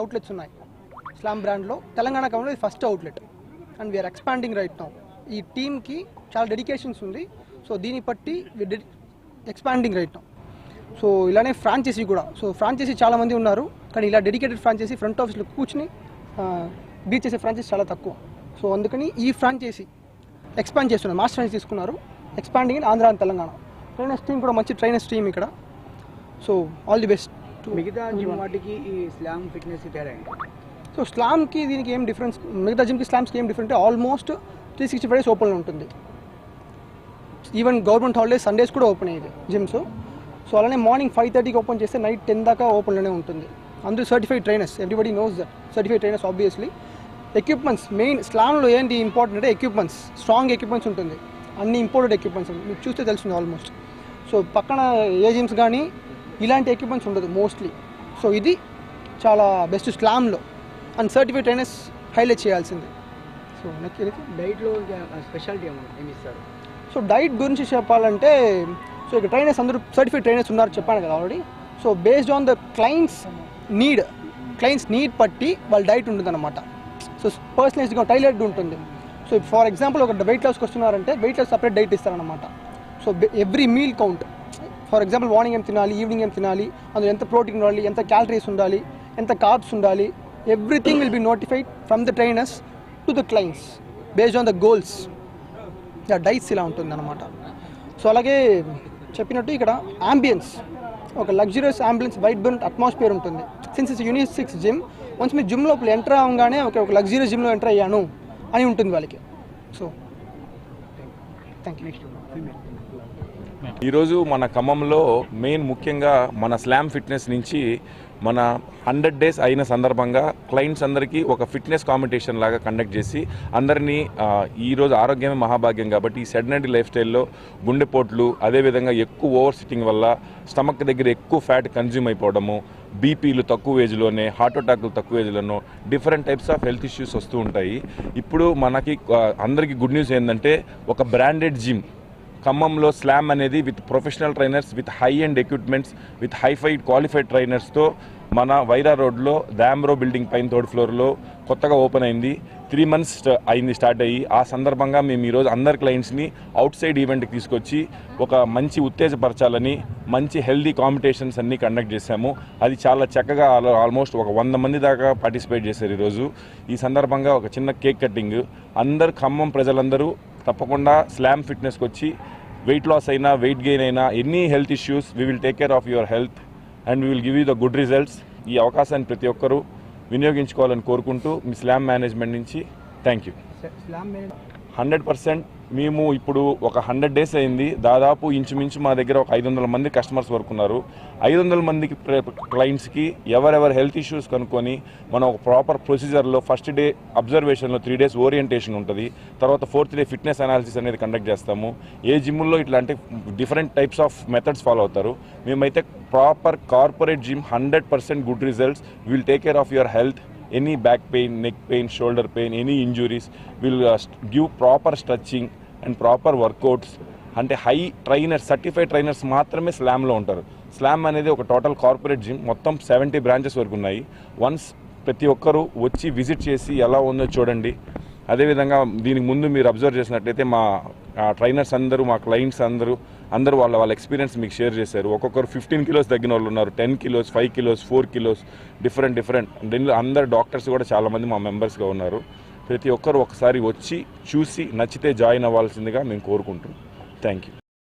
Outlets ఉన్నాయి. Slam బ్రాండ్లో తెలంగాణ కవర్లో ఇది first outlet and we're expanding right now ఈ టీమ్కి చాలా డెడికేషన్స్ ఉంది. సో దీన్ని బట్టి ఎక్స్పాండింగ్ రైట్ నౌ సో ఇలానే ఫ్రాంచైజీ కూడా. సో ఫ్రాంచైజీ చాలామంది ఉన్నారు. కానీ ఇలా డెడికేటెడ్ ఫ్రాంచైజీ ఫ్రంట్ ఆఫీస్లో కూర్చుని బీచ్ చేసే ఫ్రాంచైజీ చాలా తక్కువ. సో అందుకని ఈ ఫ్రాంచైజీ ఎక్స్పాండ్ చేస్తున్నారు. మాస్టర్ ఫ్రాంచైజ్ తీసుకున్నారు. Expanding in Andhra and Telangana trainers team కూడా మంచి ట్రైనర్స్ టీమ్ ఇక్కడ. సో ఆల్ ది బెస్ట్ మిగతా జిమ్ వాటికి ఈ స్లామ్ ఫిట్నెస్ తేడా? సో స్లామ్కి దీనికి ఏం డిఫరెన్స్ మిగతా జిమ్కి స్లామ్స్కి ఏం different almost three sixty five days ఓపెన్లో ఉంటుంది. ఈవెన్ గవర్నమెంట్ హాలిడేస్ సండేస్ కూడా ఓపెన్ అయ్యేది జిమ్స్ సో అలానే మార్నింగ్ ఫైవ్ థర్టీకి ఓపెన్ చేస్తే నైట్ టెన్ దాకా ఓపెన్లోనే ఉంటుంది. అందరూ certified trainers everybody knows that certified trainers obviously equipments main స్లామ్లో ఏంటి ఇంపార్టెంట్ అంటే ఎక్విప్మెంట్స్ స్ట్రాంగ్ ఎక్విప్మెంట్స్ ఉంటుంది. అన్ని ఇంపోర్టెడ్ ఎక్విప్మెంట్స్ మీకు చూస్తే తెలుస్తుంది ఆల్మోస్ట్ సో పక్కన ఏ జిమ్స్ కానీ ఇలాంటి ఎక్విప్మెంట్స్ ఉండదు మోస్ట్లీ సో ఇది చాలా బెస్ట్ స్లామ్లో అండ్ సర్టిఫైడ్ ట్రైనర్స్ హైలైట్ చేయాల్సింది. సో నెక్స్ట్ డైట్లో స్పెషాలిటీ ఏమి ఇస్తారు? సో డైట్ గురించి చెప్పాలంటే సో ఇక్కడ ట్రైనర్స్ అందరూ సర్టిఫైడ్ ట్రైనర్స్ ఉన్నారు చెప్పాను కదా already so based on the clients need clients need బట్టి వాళ్ళ డైట్ ఉంటుందన్నమాట. సో పర్సనలైజ్డ్గా టైలర్డ్ ఉంటుంది. సో ఫర్ ఎగ్జాంపుల్ ఒక వెయిట్ లాస్కి వస్తున్నారంటే వెయిట్ లాస్ సపరేట్ డైట్ ఇస్తారనమాట so every meal count for example morning ఏం తినాలి ఈవినింగ్ ఏం తినాలి అందులో ఎంత ప్రోటీన్ ఉండాలి ఎంత క్యాలరీస్ ఉండాలి ఎంత కార్బ్స్ ఉండాలి everything will be notified from the trainers to the clients based on the goals. Diets ఇలా ఉంటుంది అనమాట సో అలాగే చెప్పినట్టు ఇక్కడ అంబియన్స్ ఒక luxurious ambulance vibrant atmosphere ఉంటుంది. Since it's unisex gym once మీరు జిమ్ లోపల ఎంటర్ అవగానే ఒక లగ్జరియస్ జిమ్లో ఎంటర్ అయ్యాను అని ఉంటుంది వాళ్ళకి. సో ఈరోజు మన ఖమ్మంలో మెయిన్ ముఖ్యంగా మన స్లామ్ ఫిట్నెస్ నుంచి మన హండ్రెడ్ డేస్ అయిన సందర్భంగా క్లయింట్స్ అందరికీ ఒక ఫిట్నెస్ కాంపిటీషన్ లాగా కండక్ట్ చేసి అందరినీ ఈరోజు ఆరోగ్యమే మహాభాగ్యం కాబట్టి ఈ సెడనరీ లైఫ్ స్టైల్లో గుండెపోట్లు అదేవిధంగా ఎక్కువ ఓవర్ సిట్టింగ్ వల్ల స్టమక్ దగ్గర ఎక్కువ ఫ్యాట్ కన్జ్యూమ్ అయిపోవడము బీపీలు తక్కువ ఏజ్లోనే హార్ట్ అటాక్లు తక్కువ ఏజ్లోనో different types of health issues వస్తూ ఉంటాయి. ఇప్పుడు మనకి అందరికీ గుడ్ న్యూస్ ఏంటంటే ఒక బ్రాండెడ్ జిమ్ ఖమ్మంలో స్లామ్ అనేది with professional trainers with high and equipments with హైఫైడ్ qualified ట్రైనర్స్తో మన వైరా రోడ్లో దామ్రో బిల్డింగ్ పైన థర్డ్ ఫ్లోర్లో కొత్తగా ఓపెన్ అయింది. త్రీ మంత్స్ అయింది స్టార్ట్ అయ్యి. ఆ సందర్భంగా మేము ఈరోజు అందరి క్లయింట్స్ని అవుట్ సైడ్ ఈవెంట్కి తీసుకొచ్చి ఒక మంచి ఉత్తేజపరచాలని మంచి హెల్దీ కాంపిటీషన్స్ అన్నీ కండక్ట్ చేశాము. అది చాలా చక్కగా ఆల్మోస్ట్ ఒక వంద మంది దాకా పార్టిసిపేట్ చేశారు ఈరోజు ఈ సందర్భంగా ఒక చిన్న కేక్ కటింగ్ అందరు ఖమ్మం ప్రజలందరూ తప్పకుండా స్లామ్ ఫిట్నెస్కి వచ్చి వెయిట్ లాస్ అయినా వెయిట్ గెయిన్ అయినా any health issues we will take care of your health and we will give you the good results ఈ అవకాశాన్ని ప్రతి ఒక్కరూ వినియోగించుకోవాలని కోరుకుంటూ మీ స్లామ్ మేనేజ్మెంట్ నుంచి thank you. Slam hundred percent మేము ఇప్పుడు ఒక హండ్రెడ్ డేస్ అయింది. దాదాపు ఇంచుమించు మా దగ్గర ఒక ఐదు వందల మంది కస్టమర్స్ వరకు ఉన్నారు. ఐదు వందల మందికి క్లయింట్స్కి ఎవరెవరు హెల్త్ ఇష్యూస్ కనుక్కొని మనం ఒక ప్రాపర్ ప్రొసీజర్లో ఫస్ట్ డే అబ్జర్వేషన్లో త్రీ డేస్ ఓరియంటేషన్ ఉంటుంది. తర్వాత ఫోర్త్ డే ఫిట్నెస్ అనాలిసిస్ అనేది కండక్ట్ చేస్తాము. ఏ జిమ్లో ఇట్లాంటి different types of methods follow అవుతారు. మేమైతే proper corporate gym hundred percent good results. Will take care of your health. Any back pain neck pain shoulder pain any injuries will give proper stretching and proper workouts అంటే high trainer certified trainers మాత్రమే స్లామ్లో ఉంటారు. Slam అనేది ఒక total corporate gym మొత్తం seventy branches వరకు ఉన్నాయి. Once ప్రతి ఒక్కరూ వచ్చి విజిట్ చేసి ఎలా ఉందో చూడండి. అదేవిధంగా దీనికి ముందు మీరు అబ్జర్వ్ చేసినట్లయితే మా ట్రైనర్స్ అందరూ మా క్లయింట్స్ అందరూ అందరూ వాళ్ళ వాళ్ళ ఎక్స్పీరియన్స్ మీకు షేర్ చేశారు. ఒక్కొక్కరు ఫిఫ్టీన్ కిలోస్ తగ్గిన వాళ్ళు ఉన్నారు ten kilos five kilos four kilos different different దీనిలో అందరు డాక్టర్స్ కూడా చాలామంది మా మెంబర్స్గా ఉన్నారు. ప్రతి ఒక్కరు ఒకసారి వచ్చి చూసి నచ్చితే జాయిన్ అవ్వాల్సిందిగా మేము కోరుకుంటున్నాం. Thank you